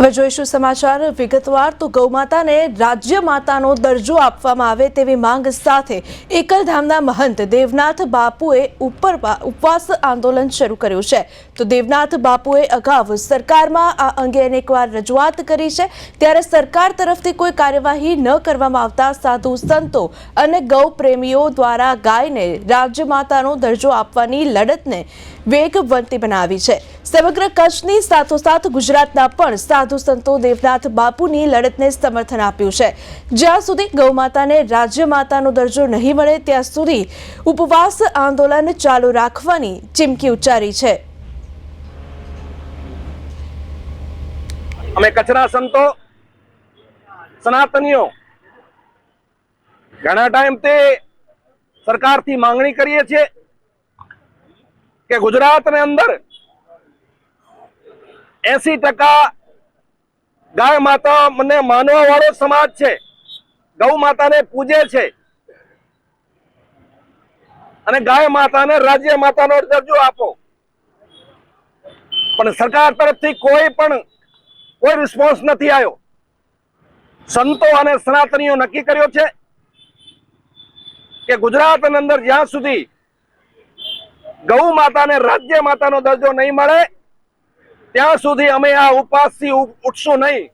હવે જોઈશું સમાચાર. વિગતવાર તો ગૌમાતાને રાજ્ય માતાનો દરજ્જો આપવામાં આવે તેવી માંગ સાથે એકલધામના મહંત દેવનાથ બાપુએ ઉપર ઉપવાસ આંદોલન શરૂ કર્યું છે. તો દેવનાથ બાપુએ અગાઉ સરકારમાં આ અંગે અનેકવાર રજૂઆત કરી છે. ત્યારે સરકાર તરફથી કોઈ કાર્યવાહી ન કરવામાં આવતા સાધુ સંતો અને ગૌ પ્રેમીઓ દ્વારા ગાયને રાજ્ય માતાનો દરજ્જો આપવાની લડતને વેગવંતી બનાવી છે. સમગ્ર કચ્છની સાથોસાથ ગુજરાતના પણ સાધુ સંતો દેવનાથ બાપુની લડતને સમર્થન આપ્યું છે. જ્યાં સુધી ગૌમાતાને રાજ્ય માતાનો દરજ્જો નહીં મળે, ત્યાં સુધી ઉપવાસ આંદોલન ચાલુ રાખવાની ચીમકી ઉચ્ચારી છે. અમે કચરા સંતો, સનાતનીઓ, ઘણા ટાઈમથી સરકારથી માંગણી કરીએ છીએ કે ગુજરાતની અંદર એસી ટકા ગાય માતા મને માનવા વાળો સમાજ છે. ગૌ માતાને પૂજે છે. અને ગાય માતાને રાજ્ય માતાનો દરજ્જો આપો. પણ સરકાર તરફથી કોઈ પણ, કોઈ રિસ્પોન્સ નથી આવ્યો. સંતો અને સનાતનીઓ નક્કી કર્યો છે કે ગુજરાતની અંદર જ્યાં સુધી ગૌ માતાને રાજ્ય માતાનો દરજ્જો નહીં મળે ત્યાં સુધી અમે આ ઉપવાસથી ઉઠશું નહીં.